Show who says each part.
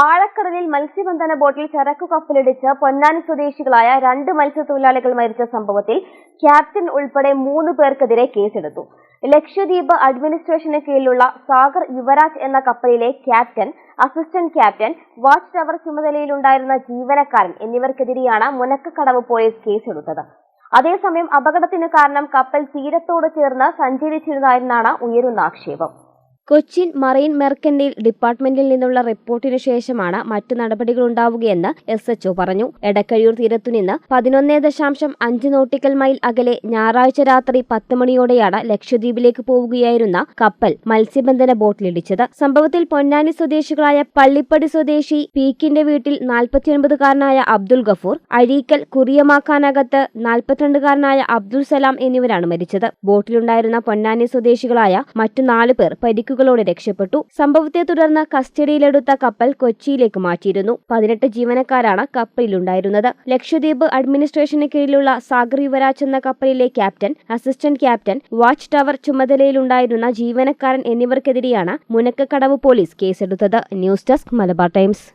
Speaker 1: ആഴക്കടലിൽ മത്സ്യബന്ധന ബോട്ടിൽ ചരക്കു കപ്പലിടിച്ച് പൊന്നാനി സ്വദേശികളായ രണ്ട് മത്സ്യത്തൊഴിലാളികൾ മരിച്ച സംഭവത്തിൽ ക്യാപ്റ്റൻ ഉൾപ്പെടെ മൂന്ന് പേർക്കെതിരെ കേസെടുത്തു. ലക്ഷദ്വീപ് അഡ്മിനിസ്ട്രേഷന് കീഴിലുള്ള സാഗർ യുവരാജ് എന്ന കപ്പലിലെ captain assistant captain watch tower ചുമതലയിലുണ്ടായിരുന്ന ജീവനക്കാരൻ എന്നിവർക്കെതിരെയാണ് മുനക്കക്കടവ് പോലീസ് കേസെടുത്തത്. അതേസമയം അപകടത്തിന് കാരണം കപ്പൽ തീരത്തോട് ചേർന്ന് സഞ്ചരിച്ചിരുന്നതായിരുന്നാണ് ഉയരുന്ന ആക്ഷേപം. കൊച്ചിൻ മറൈൻ മെർക്കന്റൈൽ ഡിപ്പാർട്ട്മെന്റിൽ നിന്നുള്ള റിപ്പോർട്ടിനു ശേഷമാണ് മറ്റു നടപടികളുണ്ടാവുകയെന്ന് എസ് എച്ച്ഒ പറഞ്ഞു. എടക്കഴിയൂർ തീരത്തുനിന്ന് പതിനൊന്നേ ദശാംശം അഞ്ച് നോട്ടിക്കൽ മൈൽ അകലെ ഞായറാഴ്ച രാത്രി പത്ത് മണിയോടെയാണ് ലക്ഷദ്വീപിലേക്ക് പോവുകയായിരുന്ന കപ്പൽ മത്സ്യബന്ധന ബോട്ടിലിടിച്ചത്. സംഭവത്തിൽ പൊന്നാനി സ്വദേശികളായ പള്ളിപ്പടി സ്വദേശി പീക്കിന്റെ വീട്ടിൽ നാൽപ്പത്തിയൊൻപതുകാരനായ അബ്ദുൽ ഗഫൂർ അഴീക്കൽ കുറിയമാക്കാനകത്ത് നാൽപ്പത്തിരണ്ടുകാരനായ അബ്ദുൽ സലാം എന്നിവരാണ് മരിച്ചത്. ബോട്ടിലുണ്ടായിരുന്ന പൊന്നാനി സ്വദേശികളായ മറ്റു നാലു പേർ പരിക്കുകളോടെ രക്ഷപ്പെട്ടു. സംഭവത്തെ തുടർന്ന് കസ്റ്റഡിയിലെടുത്ത കപ്പൽ കൊച്ചിയിലേക്ക് മാറ്റിയിരുന്നു. പതിനെട്ട് ജീവനക്കാരാണ് കപ്പലിലുണ്ടായിരുന്നത്. ലക്ഷദ്വീപ് അഡ്മിനിസ്ട്രേഷന് കീഴിലുള്ള സാഗർ യുവരാജ് എന്ന കപ്പലിലെ captain assistant captain watch tower ചുമതലയിലുണ്ടായിരുന്ന ജീവനക്കാരൻ എന്നിവർക്കെതിരെയാണ് മുനക്കക്കടവ് പോലീസ് കേസെടുത്തത്. News desk Malabar Times.